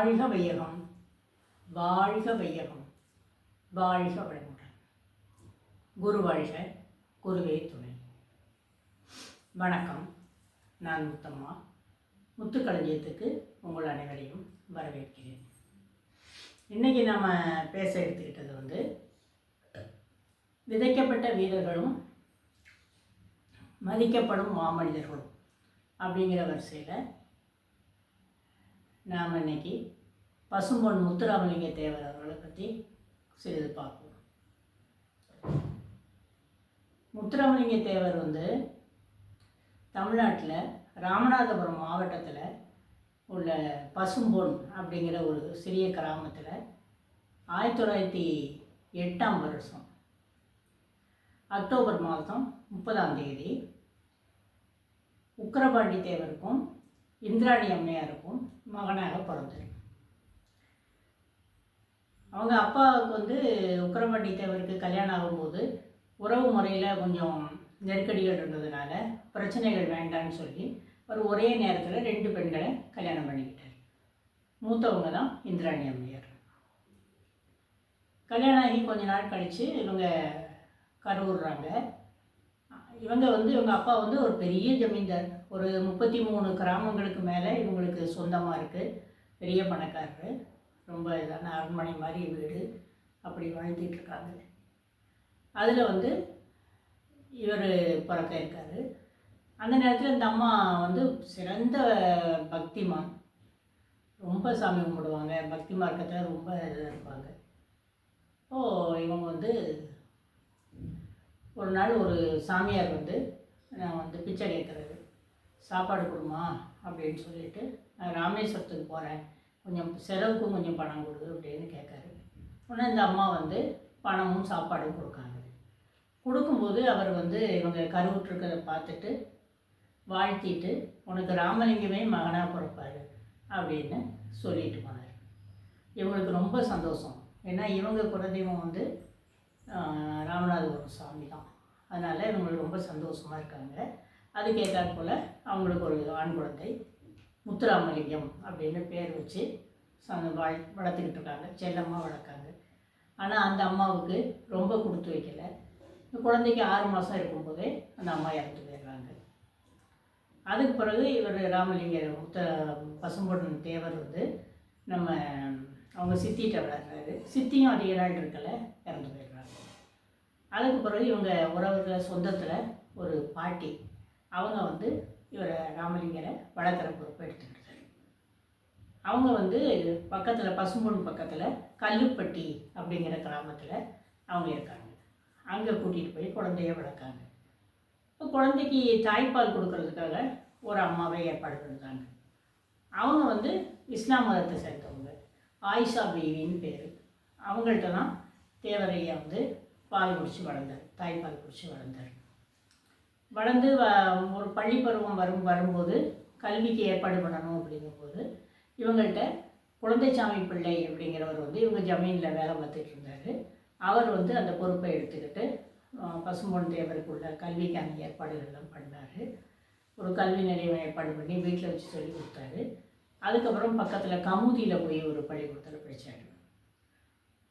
வாழ்க வையகம். வாழ்க வையகம். வாழ்க வளமுடன் குரு வாழ்க குருவே துணை. வணக்கம். நான் முத்தம்மா. முத்துக்களஞ்சியத்துக்கு உங்கள் அனைவரையும் வரவேற்கிறேன். இன்றைக்கி நாம் பேச எடுத்துக்கிட்டது வந்து விதைக்கப்பட்ட வீரர்களும் மதிக்கப்படும் மாமனிதர்களும் அப்படிங்கிற வரிசையில் நாம் இன்னைக்கு பசும்பொன் முத்துராமலிங்க தேவர் அவர்களை பற்றி சிறிது பார்ப்போம். முத்துராமலிங்க தேவர் வந்து தமிழ்நாட்டில் ராமநாதபுரம் மாவட்டத்தில் உள்ள பசும்பொன் அப்படிங்கிற ஒரு சிறிய கிராமத்தில் ஆயிரத்தி தொள்ளாயிரத்தி எட்டாம் வருஷம் அக்டோபர் மாதம் முப்பதாம் தேதி உக்கரபாண்டி தேவருக்கும் இந்திராணி அம்மையாருக்கும் மகனாக பிறந்தார் அவங்க அப்பாவுக்கு வந்து உக்கரபாண்டி தேவருக்கு கல்யாணம் ஆகும்போது உறவு முறையில் கொஞ்சம் நெருக்கடிகள் இருந்ததுனால பிரச்சனைகள் வேண்டான்னு சொல்லி அவர் ஒரே நேரத்தில் ரெண்டு பெண்களை கல்யாணம் பண்ணிக்கிட்டார். மூத்தவங்க தான் இந்திராணி அம்மையார். கல்யாணம் ஆகி கொஞ்ச நாள் கழித்து இவங்க கருவுறாங்க இவங்க வந்து இவங்க அப்பா வந்து ஒரு பெரிய ஜமீன்தார். ஒரு முப்பத்தி மூணு கிராமங்களுக்கு மேலே இவங்களுக்கு சொந்தமாக இருக்குது பெரிய பணக்காரர். ரொம்ப இதான அரண்மனை மாதிரி வீடு. அப்படி வாழ்ந்துட்டுருக்காங்க அதில் வந்து இவர் பிறக்க இருக்கார். அந்த நேரத்தில் இந்த அம்மா வந்து சிறந்த பக்திமான். ரொம்ப சாமி கும்பிடுவாங்க. பக்தி மார்க்கத்தில் ரொம்ப இதாக இருப்பாங்க. ஓ இவங்க வந்து ஒரு நாள் ஒரு சாமியார் வந்து நான் வந்து பிச்சை கேட்குறது சாப்பாடு கொடுமா? அப்படின்னு சொல்லிட்டு நான் ராமேஸ்வரத்துக்கு போகிறேன் கொஞ்சம் செலவுக்கும் கொஞ்சம் பணம் கொடு அப்படின்னு கேட்காரு. உடனே இந்த அம்மா வந்து பணமும் சாப்பாடும் கொடுக்காங்க. கொடுக்கும்போது அவர் வந்து இவங்க கருவுற்றுருக்கிறத பார்த்துட்டு வாழ்த்திட்டு உனக்கு ராமலிங்கமே மகனாக பிறப்பார் அப்படின்னு சொல்லிட்டு போனார். இவங்களுக்கு ரொம்ப சந்தோஷம். ஏன்னா இவங்க குலதெய்வம் வந்து ராமநாதபுரம் சுவாமி தான். அதனால் இவங்களுக்கு ரொம்ப சந்தோஷமாக இருக்காங்க. அதுக்கு போல் அவங்களுக்கு ஒரு ஆண் குழந்தை முத்துராமலிங்கம் அப்படின்னு பேர் வச்சு ச- வாழ் வளர்த்துக்கிட்டு இருக்காங்க. செல்லமாக வளர்க்காங்க. ஆனால் அந்த அம்மாவுக்கு ரொம்ப கொடுத்து வைக்கல. குழந்தைக்கு ஆறு மாதம் இருக்கும்போதே அந்த அம்மா இறந்து போயிடுறாங்க. அதுக்கு பிறகு இவர் ராமலிங்கர் முத்த பசும்பொன் தேவர் வந்து நம்ம அவங்க சித்திகிட்ட வளர்றாரு. சித்தியும் அதிக நாள் இருக்கலை இறந்து போயிடுறாங்க. அதுக்கு பிறகு இவங்க உறவுகள் சொந்தத்தில் ஒரு பாட்டி. அவங்க வந்து இவரை ராமலிங்கரை வளர்க்குற பொறுப்பை எடுத்துக்கிட்டாரு அவங்க வந்து பக்கத்தில் பசும்பொன் பக்கத்தில் கல்லுப்பட்டி அப்படிங்கிற கிராமத்தில் அவங்க இருக்காங்க. அங்கே கூட்டிகிட்டு போய் குழந்தைய வளர்க்காங்க. இப்போ குழந்தைக்கு தாய்ப்பால் கொடுக்கறதுக்காக ஒரு அம்மாவை ஏற்பாடு பண்ணுறாங்க அவங்க வந்து இஸ்லாம் மதத்தை சேர்ந்தவங்க. ஆயிஷா பீவின்னு பேர். அவங்கள்ட்டலாம் தேவரையை தேவரையா வந்து பால் குடித்து வளர்ந்தார் தாய்ப்பால் குடித்து வளர்ந்தார். வளர்ந்து வ- ஒரு பள்ளி பருவம் வரும் வரும்போது கல்விக்கு ஏற்பாடு பண்ணணும் அப்படிங்கும்போது இவங்கள்ட்ட குழந்தைசாமி பிள்ளை அப்படிங்கிறவர் வந்து இவங்க ஜமீனில் வேலை பார்த்துட்டு இருந்தார். அவர் வந்து அந்த பொறுப்பை எடுத்துக்கிட்டு பசும்பொன் தேவருக்குள்ள கல்விக்கான ஏற்பாடுகள்லாம் பண்ணார். ஒரு கல்வி நிலையம் ஏற்பாடு பண்ணி வீட்டில் வச்சு சொல்லி கொடுத்தாரு. அதுக்கப்புறம் பக்கத்தில் கமுதியில் போய் ஒரு பள்ளிக்கூடத்தில் படித்தார்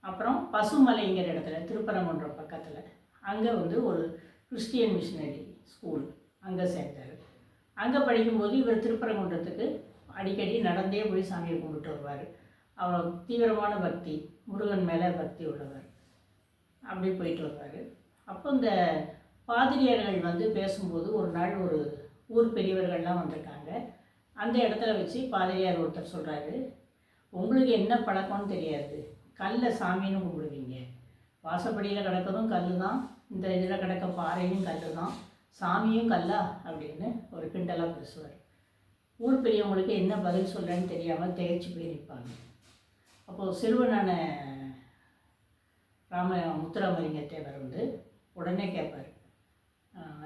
அப்புறம் பசுமலைங்கிற இடத்துல திருப்பரங்குன்றம் பக்கத்தில் அங்கே வந்து ஒரு கிறிஸ்டியன் மிஷினரி ஸ்கூல் அங்கே சேர்ந்தார். அங்கே படிக்கும்போது இவர் திருப்பரங்குன்றத்துக்கு அடிக்கடி நடந்தே போய் சாமியை கும்பிட்டு வருவார். அவர் தீவிரமான பக்தி முருகன் மேலே பக்தி உள்ளவர். அப்படி போயிட்டு வருவார். அப்போ இந்த பாதிரியார்கள் வந்து பேசும்போது ஒரு நாள் ஒரு ஊர் பெரியவர்கள்லாம் வந்திருக்காங்க. அந்த இடத்துல வச்சு பாதிரியார் ஒருத்தர் சொல்கிறாரு உங்களுக்கு என்ன பழக்கம்னு தெரியாது. கல்லை சாமின்னு கும்பிடுவீங்க. வாசப்படியில் கிடக்கிறதும் கல் தான் இந்த இதில் கிடக்க பாறையும் கல் தான் சாமியும் கல்லா அப்படின்னு ஒரு கிண்டலாக பேசுவார். ஊர் பெரியவங்களுக்கு என்ன பதில் சொல்கிறேன்னு தெரியாமல் திகைச்சு போய் நிற்பாங்க அப்போது சிறுவனான ராம முத்துராமலிங்க தேவர் வந்து உடனே கேட்பார்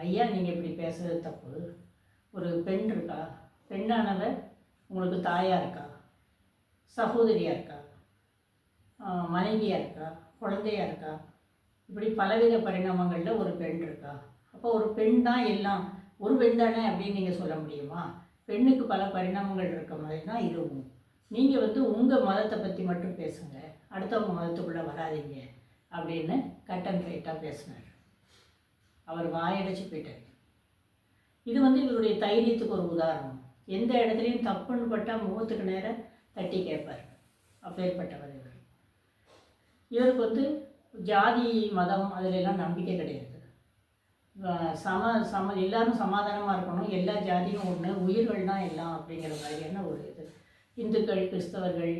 ஐயா நீங்கள் இப்படி பேசுகிறது தப்பு. ஒரு பெண் இருக்கா? பெண்ணானவ உங்களுக்கு தாயாக இருக்கா? சகோதரியாக இருக்கா? மனைவியாக இருக்கா? குழந்தையாக இருக்கா? இப்படி பலவித பரிணாமங்களில் ஒரு பெண் இருக்கா? அப்போ ஒரு பெண் தான் எல்லாம் ஒரு பெண் தானே அப்படின்னு நீங்கள் சொல்ல முடியுமா? பெண்ணுக்கு பல பரிணாமங்கள் இருக்க மாதிரி தான் இதுவும் நீங்கள் வந்து உங்கள் மதத்தை பற்றி மட்டும் பேசுங்க. அடுத்தவங்க மதத்துக்குள்ளே வராதீங்க. அப்படின்னு கட் அண்ட் ரைட்டாக பேசினார். அவர் வாயடைச்சு போயிட்டார். இது வந்து இவருடைய தைரியத்துக்கு ஒரு உதாரணம். எந்த இடத்துலையும் தப்புன்னு பட்டால் முகத்துக்கு நேரம் தட்டி கேட்பார். அப்பேற்பட்டவர் இவர். இவருக்கு வந்து ஜாதி மதம் அதிலெல்லாம் நம்பிக்கை கிடையாது. சம சம எல்லாரும் சமாதானமாக இருக்கணும். எல்லா ஜாதியும் ஒன்று உயிர்கள்னா எல்லாம் அப்படிங்கிற மாதிரியான ஒரு இது. இந்துக்கள் கிறிஸ்தவர்கள்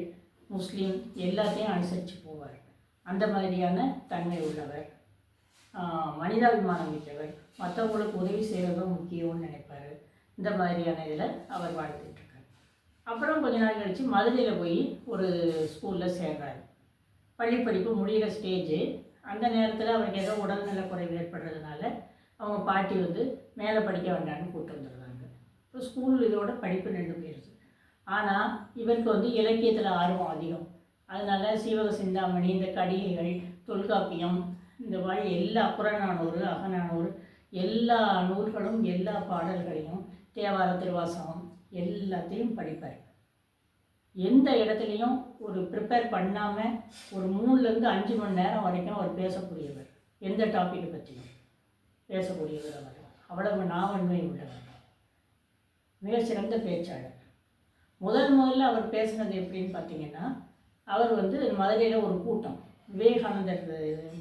முஸ்லீம் எல்லாத்தையும் அனுசரித்து போவார். அந்த மாதிரியான தன்மை உள்ளவர். மனிதாபிமானம் மிக்கவர். மற்றவங்களுக்கு உதவி செய்கிறதும் முக்கியம்னு நினைப்பார். இந்த மாதிரியான இதில் அவர் வாழ்ந்துட்டுருக்கார் அப்புறம் கொஞ்ச நாள் கழித்து மதுரையில் போய் ஒரு ஸ்கூலில் சேர்றாரு. பள்ளி படிப்பு முடிகிற ஸ்டேஜு அந்த நேரத்தில் அவருக்கு ஏதோ உடல்நல குறைவு ஏற்படுறதுனால அவங்க பாட்டி வந்து மேலே படிக்க வேண்டாம்னு கூப்பிட்டு வந்துடுறாங்க. இப்போ ஸ்கூல் இதோட படிப்பு நின்று போயிடுது ஆனால் இவருக்கு வந்து இலக்கியத்தில் ஆர்வம் அதிகம். அதனால சீவக சிந்தாமணி இந்த கடிகைகள் தொல்காப்பியம் இந்த மாதிரி எல்லா புறநானூறு அகநானூறு எல்லா நூல்களும் எல்லா பாடல்களையும் தேவார திருவாசகம் எல்லாத்தையும் படிப்பார். எந்த இடத்துலையும் ஒரு ப்ரிப்பேர் பண்ணாமல் ஒரு மூணுலேருந்து அஞ்சு மணி நேரம் வரைக்கும் அவர் பேசக்கூடியவர். எந்த டாப்பிக்கை பற்றியும் பேசக்கூடியவர் அவர். அவ்வளவு நாவன்மை உள்ளவர். மிகச்சிறந்த பேச்சாளர். முதல் முதல்ல அவர் பேசுனது எப்படின்னு பார்த்தீங்கன்னா அவர் வந்து மதுரையில் ஒரு கூட்டம் விவேகானந்தர்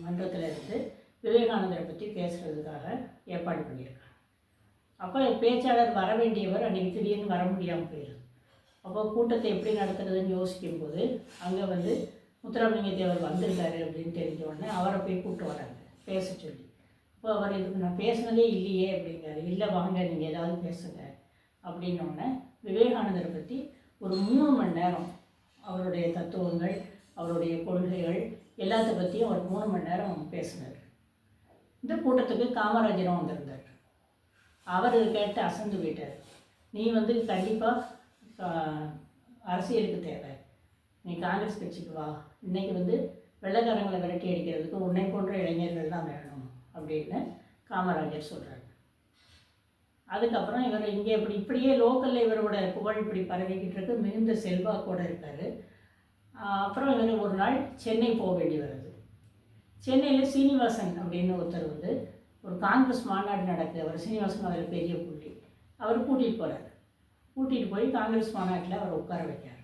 மன்றத்தில் இருந்து விவேகானந்தரை பற்றி பேசுகிறதுக்காக ஏற்பாடு பண்ணியிருக்காங்க. அப்போ பேச்சாளர் வர வேண்டியவர் அன்றைக்கி திடீர்னு வர முடியாமல் போயிடுது அப்போ கூட்டத்தை எப்படி நடத்துறதுன்னு யோசிக்கும்போது அங்கே வந்து முத்துராமலிங்க தேவர் வந்திருக்காரு அப்படின்னு தெரிஞ்ச உடனே அவரை போய் கூப்பிட்டு வராங்க. பேச சொல்லி. இப்போ அவர் இதுக்கு நான் பேசுனதே இல்லையே அப்படிங்கிறாரு. இல்லை வாங்க நீங்கள் ஏதாவது பேசுங்க அப்படின்னோடனே விவேகானந்தரை பற்றி ஒரு மூணு மணி நேரம் அவருடைய தத்துவங்கள் அவருடைய கொள்கைகள் எல்லாத்த பற்றியும் ஒரு மூணு மணி நேரம் பேசினார். இந்த கூட்டத்துக்கு காமராஜரும் வந்திருந்தார். அவர் கேட்டு அசந்து போயிட்டார். நீ வந்து கண்டிப்பாக அரசியலுக்கு தேவை. நீ காங்கிரஸ் கட்சிக்கு வா. இன்றைக்கி வந்து வெள்ளக்காரங்களை விரட்டி அடிக்கிறதுக்கு உன்னை போன்ற இளைஞர்கள் தான் வேணும் அப்படின்னு காமராஜர் சொல்கிறார் அதுக்கப்புறம் இவர் இங்கே இப்படி இப்படியே லோக்கலில் இவரோட புகழ் இப்படி பரவிக்கிட்டு இருக்கு. மிகுந்த செல்வாக்கோடு இருக்கார். அப்புறம் இவர் ஒரு நாள் சென்னை போக வேண்டி வருது. சென்னையில் சீனிவாசன் அப்படின்னு ஒருத்தர் வந்து ஒரு காங்கிரஸ் மாநாடு நடக்குது. அவர் சீனிவாசன் அதில் பெரிய புள்ளி. அவர் கூட்டிகிட்டு போகிறார் கூட்டிகிட்டு போய் காங்கிரஸ் மாநாட்டில் அவர் உட்கார வைக்கார்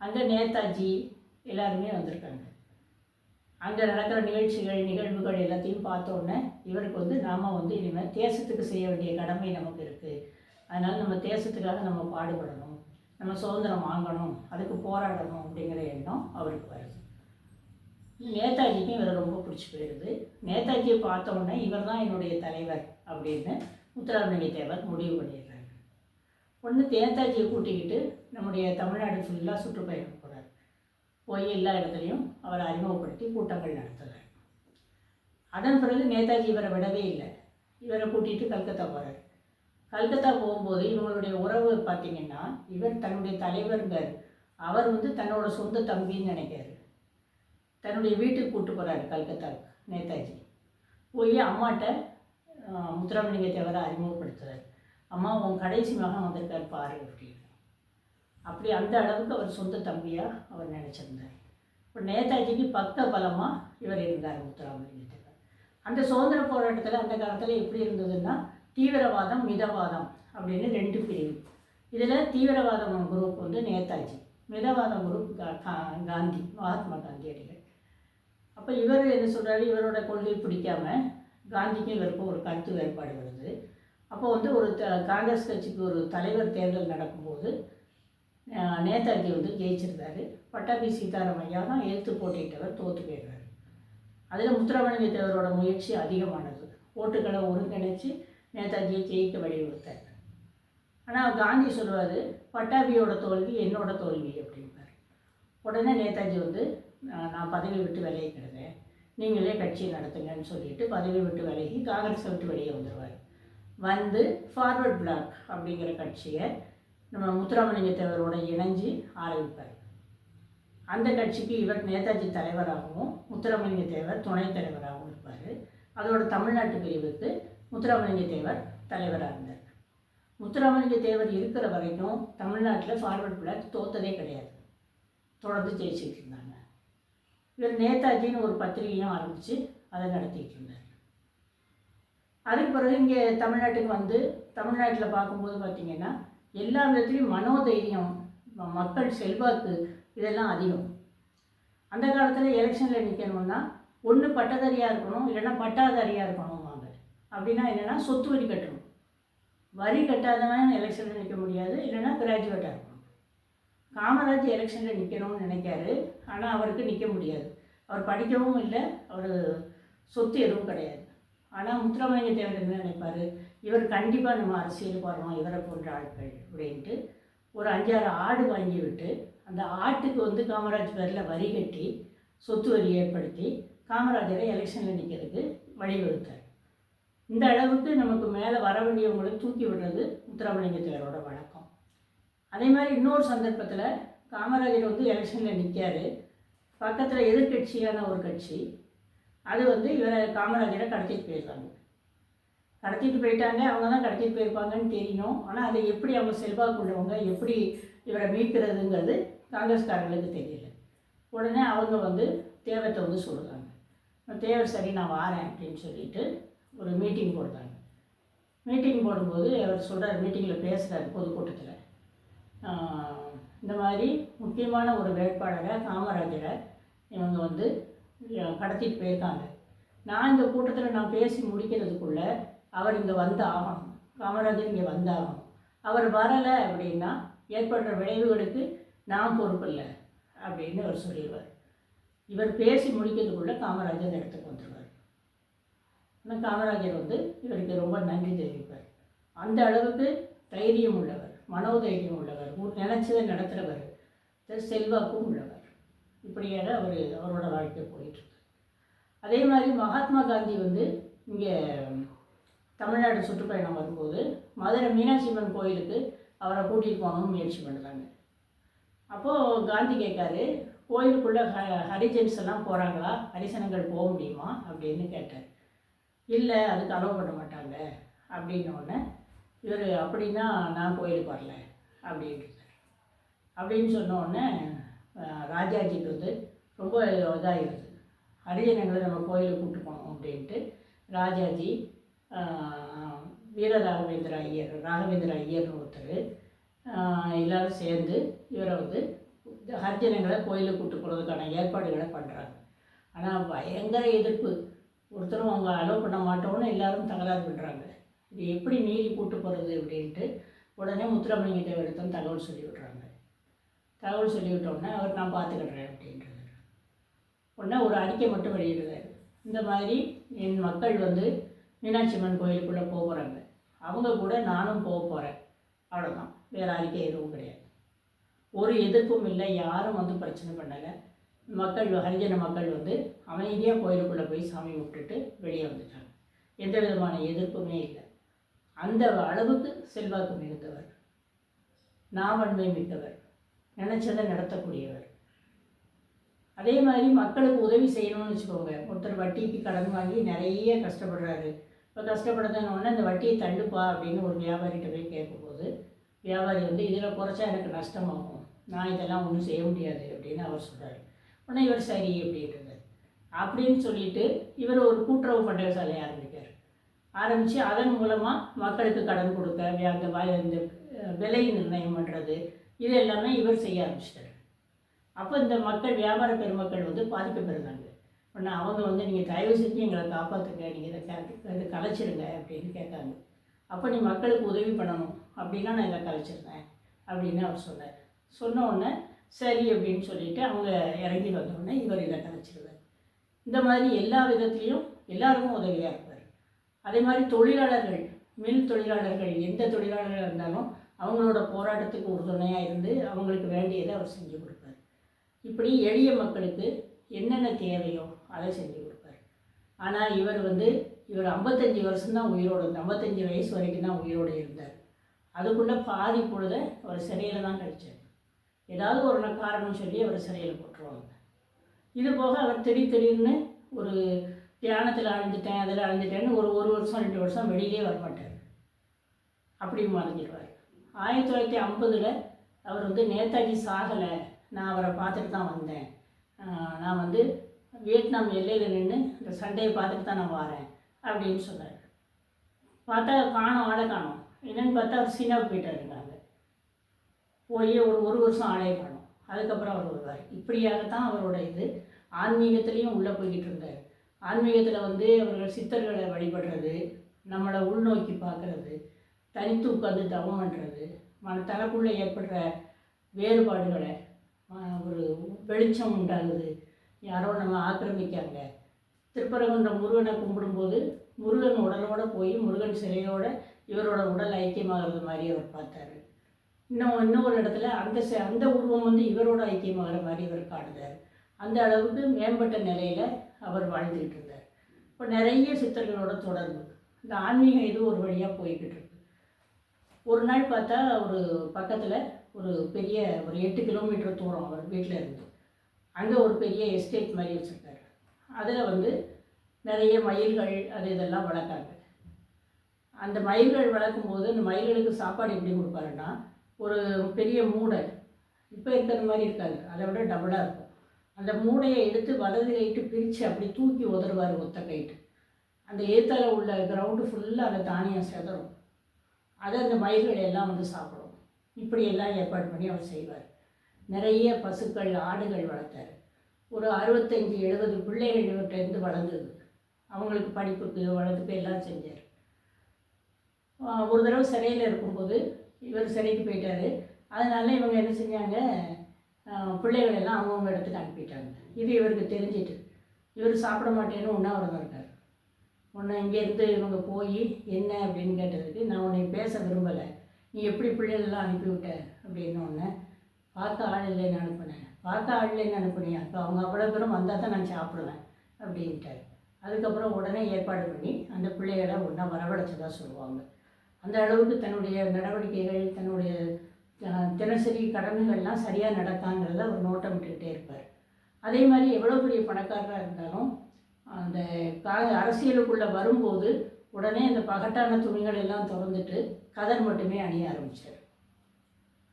அங்கே நேதாஜி எல்லாருமே வந்திருக்காங்க. அங்கே நடக்கிற நிகழ்ச்சிகள் நிகழ்வுகள் எல்லாத்தையும் பார்த்தோன்னே இவருக்கு வந்து நாம் வந்து இனிமேல் தேசத்துக்கு செய்ய வேண்டிய கடமை நமக்கு இருக்குது அதனால் நம்ம தேசத்துக்காக நம்ம பாடுபடணும். நம்ம சுதந்திரம் வாங்கணும். அதுக்கு போராடணும் அப்படிங்கிற எண்ணம் அவருக்கு வருது. நேதாஜிக்கும் இவரை ரொம்ப பிடிச்சி போயிடுது நேதாஜியை பார்த்தோன்னே இவர் தான் என்னுடைய தலைவர் அப்படின்னு முத்துராமலிங்க தேவர் முடிவு பண்ணிடுறாங்க ஒன்று நேதாஜியை கூட்டிக்கிட்டு நம்முடைய தமிழ்நாடு ஃபுல்லாக சுற்றுப்பயணம் போகிறார் போய் எல்லா இடத்துலையும் அவரை அறிமுகப்படுத்தி கூட்டங்கள் நடத்துகிறார் அதன் பிறகு நேதாஜி இவரை விடவே இல்லை. இவரை கூட்டிகிட்டு கல்கத்தா போகிறார் கல்கத்தா போகும்போது இவங்களுடைய உறவு பார்த்திங்கன்னா இவர் தன்னுடைய தலைவருங்கார் அவர் வந்து தன்னோட சொந்த தம்பின்னு நினைக்கிறாரு. தன்னுடைய வீட்டுக்கு கூட்டு போகிறாரு கல்கத்தாவுக்கு நேதாஜி. போய் அம்மாட்ட முத்துராமலிங்க தேவரை அறிமுகப்படுத்துறாரு. அம்மா உன் கடைசி மகன் வந்திருக்கார் பாரு அப்படின்னு அப்படி அந்த அளவுக்கு அவர் சொந்த தம்பியாக அவர் நினச்சிருந்தார். இப்போ நேதாஜிக்கு பக்த பலமாக இவர் இருந்தார் முத்துராமலிங்கத்துக்கு அந்த சுதந்திர போராட்டத்தில் அந்த காலத்தில் எப்படி இருந்ததுன்னா தீவிரவாதம் மிதவாதம் அப்படின்னு ரெண்டு பிரிவு. இதில் தீவிரவாதம் குரூப் வந்து நேதாஜி மிதவாதம் குரூப் கா- கா- காந்தி மகாத்மா காந்தி அடிகள். அப்போ இவர் என்ன சொல்கிறாரு இவரோட கொள்கை பிடிக்காம காந்திக்கும் இவருக்கும் ஒரு கருத்து வேறுபாடு வருது. அப்போ வந்து ஒரு த காங்கிரஸ் கட்சிக்கு ஒரு தலைவர் தேர்தல் நடக்கும்போது நேதாஜி வந்து ஜெயிச்சிருந்தாரு. பட்டாபி சீதாராம் ஐயா தான் எதிர்த்து போட்டியிட்டவர் தோற்று போயிடுறாரு. அதில் முத்துராமலிங்க தேவரோட முயற்சி அதிகமானது. ஓட்டுகளை ஒருங்கிணைச்சு நேதாஜியை ஜெயிக்க வழிவகுத்தார் ஆனால் காந்தி சொல்லுவார் பட்டாபியோட தோல்வி என்னோட தோல்வி அப்படிம்பார். உடனே நேதாஜி வந்து நான் நான் பதவி விட்டு விலகிக்கிடுறேன். நீங்களே கட்சியை நடத்துங்கன்னு சொல்லிட்டு பதவி விட்டு விலகி காங்கிரஸை விட்டு வெளியே வந்துடுவார் வந்து ஃபார்வர்ட் பிளாக் அப்படிங்கிற கட்சியை நம்ம முத்துராமலிங்க தேவரோட இணைஞ்சு ஆரம்பிப்பார். அந்த கட்சிக்கு இவர் நேதாஜி தலைவராகவும் முத்துராமலிங்க தேவர் துணைத் தலைவராகவும் இருப்பார். அதோட தமிழ்நாட்டு பிரிவுக்கு முத்துராமலிங்க தேவர் தலைவராக இருந்தார். முத்துராமலிங்க தேவர் இருக்கிற வரைக்கும் தமிழ்நாட்டில் ஃபார்வர்ட் பிளாக் தோத்ததே கிடையாது. தொடர்ந்து ஜெயிச்சுட்டு இருந்தாங்க. இவர் நேதாஜின்னு ஒரு பத்திரிகையும் ஆரம்பித்து அதை நடத்திட்டு இருந்தார். அதுக்கு பிறகு இங்கே தமிழ்நாட்டுக்கு வந்து தமிழ்நாட்டில் பார்க்கும்போது பார்த்திங்கன்னா எல்லா விதத்துலேயும் மனோதைரியம் மக்கள் செல்வாக்கு இதெல்லாம் அதிகம். அந்த காலத்தில் எலெக்ஷனில் நிற்கணும்னா ஒன்று பட்டதாரியாக இருக்கணும் இல்லைன்னா பட்டாதாரியாக இருக்கணும் வாங்க அப்படின்னா என்னென்னா சொத்து வரி கட்டணும். வரி கட்டாதவன் எலெக்ஷனில் நிற்க முடியாது இல்லைன்னா கிராஜுவேட்டாக இருக்கணும். காமராஜ் எலெக்ஷனில் நிற்கணும்னு நினைக்காரு ஆனால் அவருக்கு நிற்க முடியாது. அவர் படிக்கவும் இல்லை அவர் சொத்து எதுவும் கிடையாது. ஆனால் முத்துராமலிங்க தேவர் என்ன நினைப்பார்? இவர் கண்டிப்பாக நம்ம அரசியல் வரணும் இவரை போன்ற ஆட்கள் அப்படின்ட்டு ஒரு அஞ்சாறு ஆடு வாங்கி விட்டு அந்த ஆட்டுக்கு வந்து காமராஜ் பேரில் வரி கட்டி சொத்து வரி ஏற்படுத்தி காமராஜரை எலெக்ஷனில் நிற்கிறதுக்கு வழிவகுத்தார். இந்த அளவுக்கு நமக்கு மேலே வர வேண்டியவங்களை தூக்கி விடுறது முத்துராமலிங்க தேவரோட வழக்கம். அதே மாதிரி இன்னொரு சந்தர்ப்பத்தில் காமராஜர் வந்து எலெக்ஷனில் நிற்காரு பக்கத்தில் எதிர்க்கட்சியான ஒரு கட்சி அது வந்து இவரை காமராஜரை கடத்திட்டு போயிருக்காங்க. கடத்திட்டு போயிட்டாங்க அவங்க தான் கடத்திட்டு போயிருப்பாங்கன்னு தெரியும் ஆனால் அதை எப்படி அவங்க செல்வாக்குள்ளவங்க எப்படி இவரை மீட்கிறதுங்கிறது காங்கிரஸ்காரங்களுக்கு தெரியல. உடனே அவங்க வந்து தேவத்தை வந்து சொல்கிறாங்க தேவர் சரி நான் வாரேன் அப்படின்னு சொல்லிட்டு ஒரு மீட்டிங் போடுறாங்க. மீட்டிங் போடும்போது அவர் சொல்கிறார் மீட்டிங்கில் பேசுகிறார் பொதுக்கூட்டத்தில். இந்த மாதிரி முக்கியமான ஒரு வேட்பாளரை காமராஜரை இவங்க வந்து கடத்திட்டு போயிருக்காங்க. நான் இந்த கூட்டத்தில் நான் பேசி முடிக்கிறதுக்குள்ளே அவர் இங்கே வந்து ஆகணும். காமராஜர் இங்கே வந்தாகணும் அவர் வரலை அப்படின்னா ஏற்படுற விளைவுகளுக்கு நான் பொறுப்பில்லை அப்படின்னு அவர் சொல்லிடுவார். இவர் பேசி முடிக்கிறதுக்குள்ளே காமராஜர் இடத்துக்கு வந்துடுவார். ஆனால் காமராஜர் வந்து இவருக்கு ரொம்ப நன்றி தெரிவிப்பார். அந்த அளவுக்கு தைரியம் உள்ளவர் மனோதைரியம் உள்ளவர் நினச்சதை நடத்துகிறவர் செல்வாக்கும் உள்ளவர். இப்படியாக அவர் அவரோட வாழ்க்கை போயிட்டுருக்கு. அதே மாதிரி மகாத்மா காந்தி வந்து இங்கே தமிழ்நாடு சுற்றுப்பயணம் வரும்போது மதுரை மீனாட்சி அம்மன் கோயிலுக்கு அவரை கூட்டிகிட்டு போகணும்னு முயற்சி பண்ணுறாங்க அப்போது காந்தி கேட்காரு கோயிலுக்குள்ளே ஹ ஹரிஜன்ஸ் எல்லாம் போகிறாங்களா ஹரிசனங்கள் போக முடியுமா? அப்படின்னு கேட்டார். இல்லை அதுக்கு அலோவ் பண்ண மாட்டாங்க. அப்படின்னோடனே இவர் அப்படின்னா நான் கோயிலுக்கு வரல. அப்படின்ட்டு அப்படின்னு சொன்ன உடனே ராஜாஜிக்கு வந்து ரொம்ப இதாக இருந்தது ஹரிஜனங்களை நம்ம கோயிலுக்கு கூப்பிட்டு போனோம் அப்படின்ட்டு ராஜாஜி வீர ராகவேந்திர ஐயர் ராகவேந்திர ஐயர்னு ஒருத்தர் எல்லோரும் சேர்ந்து இவரை வந்து ஹரிஜனங்களை கோயிலுக்கு கூப்பிட்டு போகிறதுக்கான ஏற்பாடுகளை பண்ணுறாங்க ஆனால் பயங்கர எதிர்ப்பு. ஒருத்தரும் அவங்க அலோவ் பண்ண மாட்டோம்னு எல்லாரும் தகராறு பண்ணுறாங்க இது எப்படி மீறி கூப்பிட்டு போகிறது அப்படின்ட்டு உடனே முத்துராமலிங்க தேவரிடம் தகவல் சொல்லிவிடுறாங்க. தகவல் சொல்லிவிட்டோன்னே அவர் நான் பார்த்துக்கிடுறேன் அப்படின்றது உடனே ஒரு அறிக்கை மட்டும் வெளியிடுறார். இந்த மாதிரி என் மக்கள் வந்து மீனாட்சி அம்மன் கோயிலுக்குள்ளே போகிறாங்க அவங்க கூட நானும் போக போகிறேன் அவ்வளோதான் வேறு அறிக்கை எதுவும் கிடையாது. ஒரு எதிர்ப்பும் இல்லை. யாரும் வந்து பிரச்சனை பண்ணலை. மக்கள் ஹரிஜன மக்கள் வந்து அமைதியாக கோயிலுக்குள்ளே போய் சாமி விட்டுட்டு வெளியே வந்துட்டாங்க. எந்த விதமான எதிர்ப்புமே இல்லை. அந்த அளவுக்கு செல்வாக்கு மிகுந்தவர். நாவன்மை மிக்கவர். நினச்சதை நடத்தக்கூடியவர். அதே மாதிரி மக்களுக்கு உதவி செய்யணும்னு வச்சுக்கோங்க. ஒருத்தர் வட்டிக்கு கடன் வாங்கி நிறைய கஷ்டப்படுறாரு. இப்போ கஷ்டப்படுறதுன்னு அந்த வட்டியை தள்ளுப்பா அப்படின்னு ஒரு வியாபாரிகிட்ட போய் கேட்கும்போது வியாபாரி வந்து இதில் குறைச்சா எனக்கு நஷ்டமாகும். நான் இதெல்லாம் ஒன்றும் செய்ய முடியாது. அப்படின்னு அவர் சொல்கிறார் உடனே இவர் சரி அப்படின்றது அப்படின்னு சொல்லிட்டு இவர் ஒரு கூட்டுறவு பண்டக சாலையை ஆரம்பிக்கார் ஆரம்பித்து அதன் மூலமாக மக்களுக்கு கடன் கொடுக்க அந்த இந்த விலை நிர்ணயம் பண்ணுறது இது எல்லாமே இவர் செய்ய ஆரம்பிச்சிட்டார். அப்போ இந்த மக்கள் வியாபார பெருமக்கள் வந்து பாதிக்கப்படுறாங்க ஒன்று அவங்க வந்து நீங்கள் தயவு செஞ்சு எங்களை காப்பாற்றுங்க நீங்கள் இதை இதை கலைச்சிருங்க அப்படின்னு கேட்காங்க அப்போ நீ மக்களுக்கு உதவி பண்ணணும் அப்படின்னா நான் இதை கலைச்சிருந்தேன் அப்படின்னு அவர் சொன்னார். சொன்ன உடனே சரி அப்படின்னு சொல்லிட்டு அவங்க இறங்கி வந்தோடனே இவர் இதை கலைச்சிருவார். இந்த மாதிரி எல்லா விதத்துலேயும் எல்லாருக்கும் உதவியாக இருப்பார். அதே மாதிரி தொழிலாளர்கள் மில் தொழிலாளர்கள் எந்த தொழிலாளர்கள் இருந்தாலும் அவங்களோட போராட்டத்துக்கு உறுதுணையாக இருந்து அவங்களுக்கு வேண்டியதை அவர் செஞ்சு கொடுப்பார். இப்படி எளிய மக்களுக்கு என்னென்ன தேவையோ அதை செஞ்சு கொடுப்பார். ஆனால் இவர் வந்து இவர் ஐம்பத்தஞ்சு வருஷம்தான் உயிரோடு இருந்தார் ஐம்பத்தஞ்சு வயசு வரைக்கும் தான் உயிரோடு இருந்தார். அதுக்குள்ளே பாதி பொழுத அவர் சிறையில் தான் கழிச்சார். ஏதாவது ஒரு ந- காரணம் சொல்லி அவர் சிறையில் போட்டுருவாங்க இது போக அவர் திடீர் திடீர்னு ஒரு தியானத்தில் அழிஞ்சிட்டேன் அதில் அழிஞ்சிட்டேன்னு ஒரு ஒரு வருஷம் ரெண்டு வருஷம் வெளியிலே வரமாட்டார். அப்படி மறைஞ்சிடுவார் ஆயிரத்தி தொள்ளாயிரத்தி ஐம்பதில் அவர் வந்து நேதாஜி சாகலை. நான் அவரை பார்த்துட்டு தான் வந்தேன். நான் வந்து வியட்நாம் எல்லையில் நின்று இந்த சண்டையை பார்த்துட்டு தான் நான் வரேன் அப்படின்னு சொன்னார். பார்த்தா காணும் ஆளை காணோம். என்னன்னு பார்த்தா அவர் சீனாவுக்கு போயிட்டாருங்காங்க போய் ஒரு ஒரு வருஷம் ஆளே காணும். அதுக்கப்புறம் அவர் வருவார். இப்படியாகத்தான் அவரோட இது ஆன்மீகத்துலேயும் உள்ளே போய்கிட்டு இருந்தார் ஆன்மீகத்தில் வந்து அவர்கள் சித்தர்களை வழிபடுறது நம்மளை உள்நோக்கி பார்க்குறது தனித்து உட்காந்து தவம் பண்ணுறது மன தனக்குள்ளே ஏற்படுற வேறுபாடுகளை ஒரு வெளிச்சம் உண்டாகுது. யாரோ நம்ம ஆக்கிரமிக்காங்க திருப்பரங்குன்ற முருகனை கும்பிடும்போது முருகன் உடலோடு போய் முருகன் சிலையோட இவரோட உடல் ஐக்கியமாகிறது மாதிரி அவர் பார்த்தாரு. இன்னும் இன்னொரு இடத்துல அந்த அந்த உருவம் வந்து இவரோட ஐக்கியமாகிற மாதிரி இவர் காணுதார் அந்த அளவுக்கு மேம்பட்ட நிலையில் அவர் வாழ்ந்துக்கிட்டு இருந்தார். இப்போ நிறைய சித்தர்களோட தொடர்பு. இந்த ஆன்மீகம் இது ஒரு வழியாக போய்கிட்டு இருக்கு. ஒரு நாள் பார்த்தா ஒரு பக்கத்தில் ஒரு பெரிய ஒரு எட்டு கிலோமீட்டர் தூரம் அவர் வீட்டில் இருந்து. அங்கே ஒரு பெரிய எஸ்டேட் மாதிரி வச்சுருக்காரு. அதில் வந்து நிறைய மயில்கள் அது இதெல்லாம் வளர்க்காங்க அந்த மயில்கள் வளர்க்கும் போது அந்த மயில்களுக்கு சாப்பாடு எப்படி கொடுப்பாருன்னா ஒரு பெரிய மூடை. இப்போ இருக்கிற மாதிரி இருக்காது. அதை விட டபுளாக இருக்கும். அந்த மூடையை எடுத்து வலது கைட்டு பிரித்து அப்படி தூக்கி உதறுவார் ஒத்த கைட்டு. அந்த ஏத்தால உள்ள கிரவுண்டு ஃபுல்லாக அந்த தானியம் செதறும். அதை அந்த மயில்கள் எல்லாம் வந்து சாப்பிடும். இப்படி எல்லாம் ஏற்பாடு பண்ணி அவர் செய்வார். நிறைய பசுக்கள் ஆடுகள் வளர்த்தார். ஒரு அறுபத்தஞ்சி எழுபது பிள்ளைகள் இவர்கிட்டருந்து வளர்ந்தது. அவங்களுக்கு படிப்புக்கு வளர்த்துக்கு எல்லாம் செஞ்சார். ஒரு தடவை சிறையில் இருக்கும்போது இவர் சிறைக்கு போயிட்டாரு. அதனால இவங்க என்ன செஞ்சாங்க? பிள்ளைகளெல்லாம் எல்லாம் அவங்கவுங்க இடத்துக்கு அனுப்பிட்டாங்க. இது இவருக்கு தெரிஞ்சிட்டு. இவர் சாப்பிட மாட்டேன்னு உண்ணாவிரதம் இருக்காங்க உன்னை இங்கேருந்து இவங்க போய் என்ன அப்படின்னு கேட்டதுக்கு நான் உன்னை பேச விரும்பலை. நீ எப்படி பிள்ளைகள்லாம் அனுப்பிவிட்ட? அப்படின்னு ஒன்று பார்த்த ஆள் இல்லைன்னு அனுப்புனேன். பார்த்த ஆள் இல்லைன்னு அனுப்புனியா? அப்போ அவங்க அவ்வளோ தூரம் வந்தால் தான் நான் சாப்பிடுவேன் அப்படின்ட்டார். அதுக்கப்புறம் உடனே ஏற்பாடு பண்ணி அந்த பிள்ளைகளை ஒன்றா வரவழைச்சதாக சொல்லுவாங்க. அந்த அளவுக்கு தன்னுடைய நடவடிக்கைகள் தன்னுடைய தினசரி கடமைகள்லாம் சரியாக நடக்காங்கிறத அவர் நோட்டமிட்டுக்கிட்டே இருப்பார். அதே மாதிரி எவ்வளோ பெரிய பணக்காரராக இருந்தாலும் அந்த கா அரசியலுக்குள்ளே வரும்போது உடனே அந்த பகட்டான துணிகள் எல்லாம் திறந்துட்டு கதர் மட்டுமே அணிய ஆரம்பிச்சார்.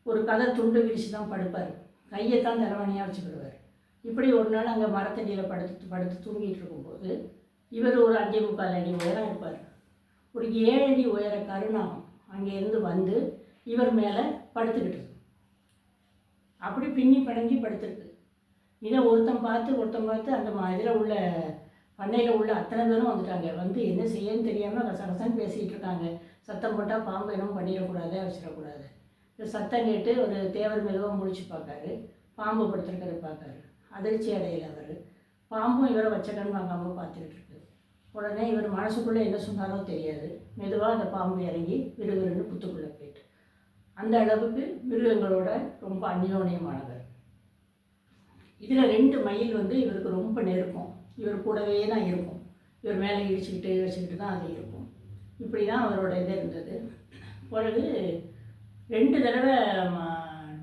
ஒரு கதர் துண்டு விரிச்சு தான் படுப்பார். கையை தான் தலைவணியாக வச்சுக்கிடுவார். இப்படி ஒரு நாள் அங்கே மரத்தடியில் படுத்து படுத்து தூங்கிட்டு இருக்கும்போது இவர் ஒரு அஞ்சு முக்கால் அடி உயரம் இருப்பார். ஒரு ஏழு அடி உயர கருணாகம் அங்கேருந்து வந்து இவர் மேலே படுத்துக்கிட்டு அப்படி பின்னி படங்கி படுத்துருக்கு. இதை ஒருத்தன் பார்த்து ஒருத்தன் பார்த்து அந்த இதில் உள்ள பண்ணையில் உள்ள அத்தனை பேரும் வந்துட்டாங்க. வந்து என்ன செய்யன்னு தெரியாமல் கசகசன்னு பேசிகிட்டு இருக்காங்க. சத்தம் போட்டால் பாம்பு எதுவும் பண்ணிடக்கூடாது வச்சிடக்கூடாது சத்தம் கேட்டு ஒரு தேவர் மெதுவாக முழிச்சு பார்க்காரு. பாம்பு படுத்துருக்கிறது பார்க்காரு. அதிர்ச்சி அடையில் அவர். பாம்பும் இவரை வச்ச கண் வாங்காமல் பார்த்துக்கிட்டு இருக்கு. உடனே இவர் மனசுக்குள்ளே என்ன சொன்னாரோ தெரியாது. மெதுவாக அந்த பாம்பு இறங்கி விறுவிறுன்னு புத்துக்குள்ளே போயிட்டு. அந்த அளவுக்கு மிருகங்களோட ரொம்ப அந்யோன்யமானவர். இதில் ரெண்டு மயில் வந்து இவருக்கு ரொம்ப நெருக்கம். இவர் கூடவே தான் இருக்கும். இவர் மேலே இடிச்சுக்கிட்டு வச்சுக்கிட்டு தான் அது இருக்கும். இப்படி தான் அவரோட இது இருந்தது. பிறகு ரெண்டு தடவை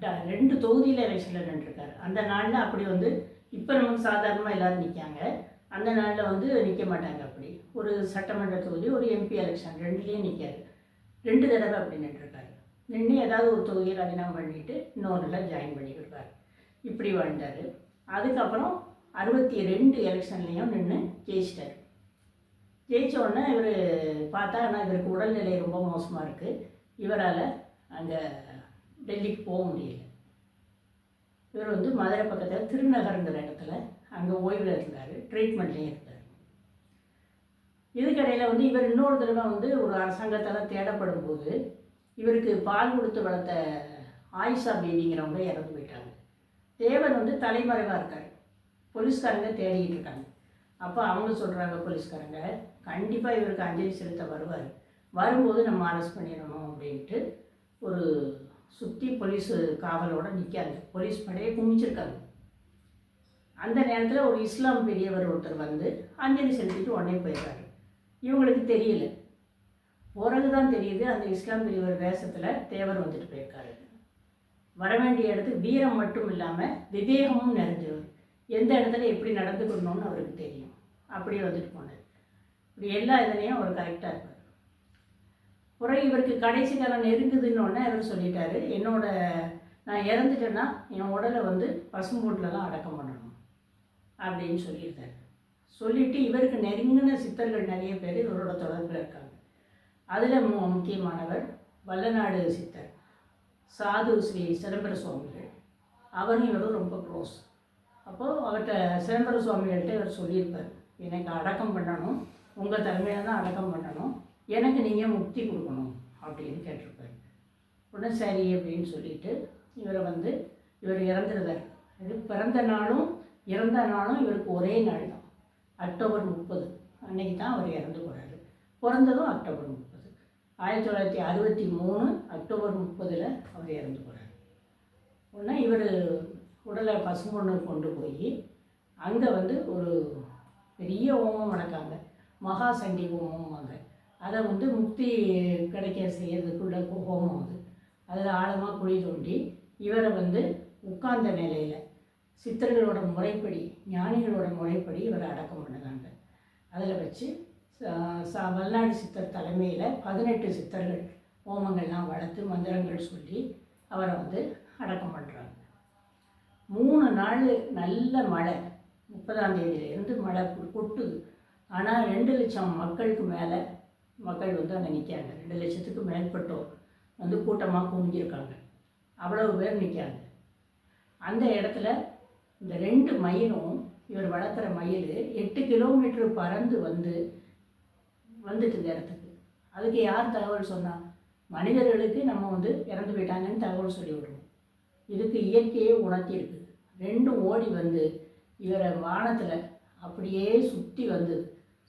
ட- ரெண்டு தொகுதியில் எலெக்ஷனில் நின்றுருக்காரு. அந்த நாளில் அப்படி வந்து இப்போ நமக்கு சாதாரணமாக எல்லோரும் நிற்காங்க அந்த நாளில் வந்து நிற்க மாட்டாங்க அப்படி. ஒரு சட்டமன்ற தொகுதி ஒரு எம்பி எலெக்ஷன் ரெண்டுலேயும் நிற்காரு ரெண்டு தடவை அப்படி நின்றுருக்காரு. நின்று ஏதாவது ஒரு தொகுதியை ராஜினாமா பண்ணிட்டு இன்னொன்றில் ஜாயின் பண்ணிக்கிடுவார். இப்படி வாழ்ந்தார். அதுக்கப்புறம் அறுபத்தி ரெண்டு எலெக்ஷன்லேயும் நின்று ஜெயிச்சிட்டார். ஜெயிச்ச உடனே இவர் பார்த்தா ஆனால் இவருக்கு உடல்நிலை ரொம்ப மோசமாக இருக்குது இவரால் அங்கே டெல்லிக்கு போக முடியல. இவர் வந்து மதுரை பக்கத்தில் திருநகருங்கிற இடத்துல அங்கே ஓய்வில் இருந்தார் ட்ரீட்மெண்ட்லேயும் இருந்தார். இதுக்கடையில் வந்து இவர் இன்னொரு தடவை வந்து ஒரு அரசாங்கத்தால் தேடப்படும் போது இவருக்கு பால் கொடுத்து வளர்த்த ஆயிஷா பேபிங்கிறவங்க இறந்து போயிட்டாங்க. தேவன் வந்து தலைமறைவாக இருக்கார். போலீஸ்காரங்க தேடிக்கிட்டு இருக்காங்க. அப்போ அவங்க சொல்கிறாங்க போலீஸ்காரங்க கண்டிப்பாக இவருக்கு அஞ்சலி செலுத்த வருவார். வரும்போது நம்ம அரெஸ்ட் பண்ணிடணும் அப்படின்ட்டு ஒரு சுற்றி போலீஸ் காவலோட நிற்காங்க போலீஸ் படையை குமிச்சிருக்காங்க. அந்த நேரத்தில் ஒரு இஸ்லாம் பெரியவர் ஒருத்தர் வந்து அஞ்சலி செலுத்திட்டு உடனே போயிடுறாரு. இவங்களுக்கு தெரியல. பிறகு தான் தெரியுது. அந்த இஸ்லாம் பெரியவர் வேஷத்தில் தேவர் வந்துட்டு போயிருக்காரு. வர வேண்டிய இடத்துக்கு வீரம் மட்டும் இல்லாமல் விவேகமும் நிறைஞ்சவர். எந்த இடத்துல எப்படி நடந்துக்கணும்னு அவருக்கு தெரியும். அப்படியே வந்துட்டு போனார். இப்படி எல்லா இதுலேயும் அவர் கரெக்டாக இருப்பார். பிறகு இவருக்கு கடைசி காலம் நெருங்குதுன்னொடனே அவர் சொல்லிட்டாரு என்னோட நான் இறந்துட்டேன்னா என் உடலை வந்து பசும்பொட்டில் தான் அடக்கம் பண்ணணும் அப்படின்னு சொல்லியிருந்தார் சொல்லிவிட்டு இவருக்கு நெருங்கின சித்தர்கள் நிறைய பேர் இவரோட தொடர்பில் இருக்காங்க. அதில் மு முக்கியமானவர் வல்லநாடு சித்தர் சாது ஸ்ரீ சிதம்பர சுவாமிகள். அவரும் இவரும் ரொம்ப க்ளோஸ் அப்போது அவர்கிட்ட சிதம்பர சுவாமிகள்கிட்ட இவர் சொல்லியிருப்பார் எனக்கு அடக்கம் பண்ணணும் உங்கள் தலைமையில் தான் அடக்கம் பண்ணணும் எனக்கு நீங்கள் முக்தி கொடுக்கணும் அப்படின்னு கேட்டிருப்பார். உடனே சரி அப்படின்னு சொல்லிட்டு இவரை வந்து இவர் இறந்துருந்தார் இது பிறந்த நாளும் இறந்த நாளும் இவருக்கு ஒரே நாள் தான். அக்டோபர் முப்பது. அன்னைக்கு தான் அவர் இறந்து போகிறாரு பிறந்ததும் அக்டோபர் முப்பது. ஆயிரத்தி தொள்ளாயிரத்தி அறுபத்தி மூணு அக்டோபர் முப்பதில் அவர் இறந்து போகிறார் உடனே இவர் உடலை பசும்பொண்ணு கொண்டு போய் அங்கே வந்து ஒரு பெரிய ஹோமம் வணக்காங்க மகா சண்டி ஹோமம்வாங்க அதை வந்து முக்தி கிடைக்க செய்யறதுக்குள்ள ஹோமம் அது. அதில் ஆழமாக குழி தோண்டி இவரை வந்து உட்கார்ந்த நிலையில் சித்தர்களோட முறைப்படி ஞானிகளோட முறைப்படி இவரை அடக்கம் பண்ணுறாங்க. அதில் வச்சு ச- வல்லாடு சித்தர் தலைமையில் பதினெட்டு சித்தர்கள் ஹோமங்கள்லாம் வளர்த்து மந்திரங்கள் சொல்லி அவரை வந்து அடக்கம் பண்ணுறாங்க மூணு நாள் நல்ல மழை. முப்பதாம் தேதியிலேருந்து மழை கொட்டுது. ஆனால் ரெண்டு லட்சம் மக்களுக்கு மேலே மக்கள் வந்து அங்கே நிற்காங்க ரெண்டு லட்சத்துக்கு மேற்பட்டோர் வந்து கூட்டமாக குமிஞ்சிருக்காங்க அவ்வளவு பேர் நிற்காங்க அந்த இடத்துல இந்த ரெண்டு மயிலும் இவர் வளர்க்குற மயில் எட்டு கிலோமீட்டர் பறந்து வந்து வந்துட்டு இந்த இடத்துக்கு. அதுக்கு யார் தகவல் சொன்னால் மனிதர்களுக்கு நம்ம வந்து இறந்து போயிட்டாங்கன்னு தகவல் சொல்லி விடுவோம் இதுக்கு இயற்கையே உணர்த்தியிருக்கு. ரெண்டும் ஓடி வந்து இவரை வானத்தில் அப்படியே சுற்றி வந்தது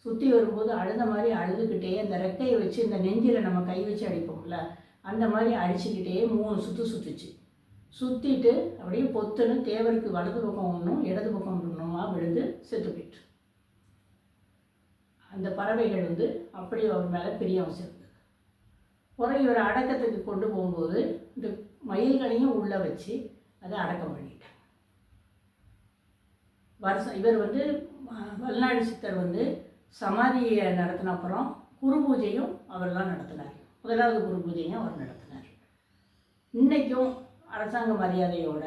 சுற்றி வரும்போது அழுத மாதிரி அழுதுகிட்டே அந்த ரெக்கையை வச்சு இந்த நெஞ்சில் நம்ம கை வச்சு அடிப்போம்ல அந்த மாதிரி அடிச்சுக்கிட்டே மூணு சுற்று சுற்றுச்சு சுற்றிட்டு அப்படியே பொத்துன்னு தேவருக்கு வலது பக்கம் ஒன்றும் இடது பக்கம் ஒன்றுமா விழுந்து செத்து போயிட்டு. அந்த பறவைகள் வந்து அப்படி அவர் மேலே பிரியம் வச்சிருந்தது. பிறகு இவர் அடக்கத்துக்கு கொண்டு போகும்போது இந்த மயில்களையும் உள்ளே வச்சு அதை அடக்கம் பண்ணிட்டேன் வருஷம் இவர் வந்து அஹ், வல்நாடு சித்தர் வந்து சமாதியை நடத்தின அப்புறம் குரு பூஜையும் அவர் தான் நடத்தினார். முதலாவது குரு பூஜையும் அவர் நடத்தினார். இன்றைக்கும் அரசாங்க மரியாதையோட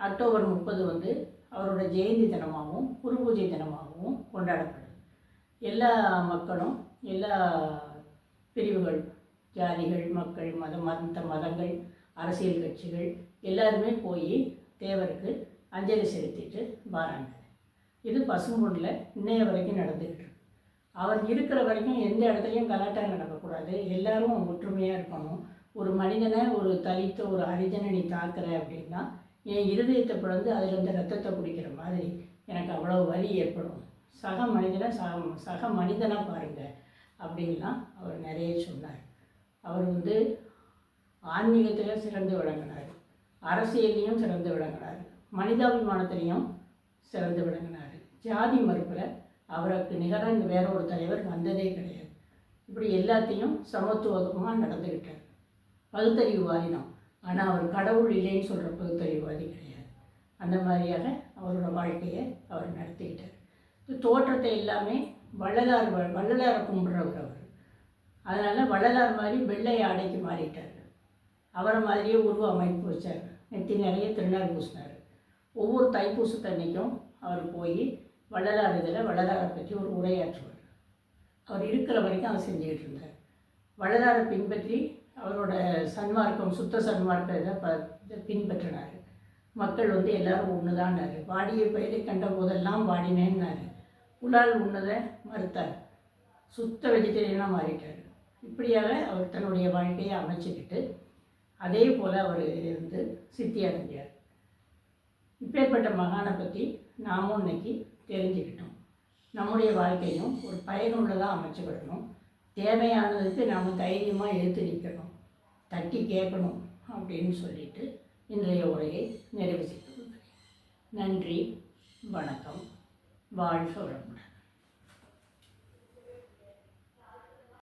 அக்டோபர் முப்பது வந்து அவரோட ஜெயந்தி தினமாகவும் குரு பூஜை தினமாகவும் கொண்டாடப்படுது. எல்லா மக்களும் எல்லா பிரிவுகள் ஜாதிகள் மக்கள் மதம் மத மதங்கள் அரசியல் கட்சிகள் எல்லாருமே போய் தேவருக்கு அஞ்சலி செலுத்திட்டு வராங்க. இது பசும்பொண்ணில் இன்னைய வரைக்கும் நடந்துக்கிட்டு இருக்கு. அவர் இருக்கிற வரைக்கும் எந்த இடத்துலையும் கலாட்டா நடக்கக்கூடாது. எல்லாரும் ஒற்றுமையாக இருக்கணும். ஒரு மனிதனை ஒரு தலித்த ஒரு ஹரிஜனை நீ தாக்குற அப்படின்னா என் இருதயத்தை பிறந்து அதில் ரத்தத்தை குடிக்கிற மாதிரி எனக்கு அவ்வளோ வலி ஏற்படும். சக மனிதனை சக சக மனிதனாக பாருங்கள் அப்படின்லாம் அவர் நிறைய சொன்னார். அவர் வந்து ஆன்மீகத்திலும் சிறந்து விளங்கினார். அரசியல்லையும் சிறந்து விளங்கினார். மனிதாபிமானத்திலையும் சிறந்து விளங்கினார். ஜாதி மறுப்பில் அவருக்கு நிகராக இங்கே வேற ஒரு தலைவர் வந்ததே கிடையாது. இப்படி எல்லாத்தையும் சமத்துவமாக நடந்துக்கிட்டார் பகுத்தறிவுவாதி தான். ஆனால் அவர் கடவுள் இல்லைன்னு சொல்கிற பகுத்தறிவுவாதி கிடையாது. அந்த மாதிரியாக அவரோட வாழ்க்கையை அவர் நடத்திக்கிட்டார். இது தோற்றத்தை எல்லாமே வள்ளலார் வ- வள்ளலாரை கும்பிட்றவர் அவர். அதனால் வள்ளலார் மாதிரி வெள்ளை ஆடைக்கு மாறிட்டார். அவரை மாதிரியே உருவ அமைப்பு வச்சார். நெத்தி நிறைய திருநாள் பூசினார். ஒவ்வொரு தைப்பூசத்தன்னைக்கும் அவர் போய் வள்ளலார் இதில் வள்ளலாரை பற்றி ஒரு உரையாற்றுவார். அவர் இருக்கிற வரைக்கும் அவர் செஞ்சுக்கிட்டு இருந்தார். வள்ளலாரை பின்பற்றி அவரோட சன்மார்க்கம் சுத்த சன்மார்க்க இதை ப இதை பின்பற்றினார். மக்கள் வந்து எல்லாரும் ஒன்றுதான்னாரு வாடிய பயிரை கண்ட போதெல்லாம் வாடினேன்னாரு. உலால் உண்ணதை மறுத்தார். சுத்த வெஜிடேரியனாக மாறிட்டார். இப்படியாக அவர் தன்னுடைய வாழ்க்கையை அமைச்சுக்கிட்டு அதே போல் அவர் இருந்து சித்தி அடைஞ்சார். இப்பேற்பட்ட மகானை பற்றி நாமும் இன்னைக்கு தெரிஞ்சுக்கிட்டோம். நம்முடைய வாழ்க்கையும் ஒரு பயனுள்ளதாக அமைச்சுக்கிடணும் தேவையானதுக்கு நாம் தைரியமாக எடுத்து நிற்கணும் தட்டி கேட்கணும் அப்படின்னு சொல்லிட்டு இன்றைய உரையை நிறைவு செய்து நன்றி வணக்கம் வாழ்க வளமுடன்.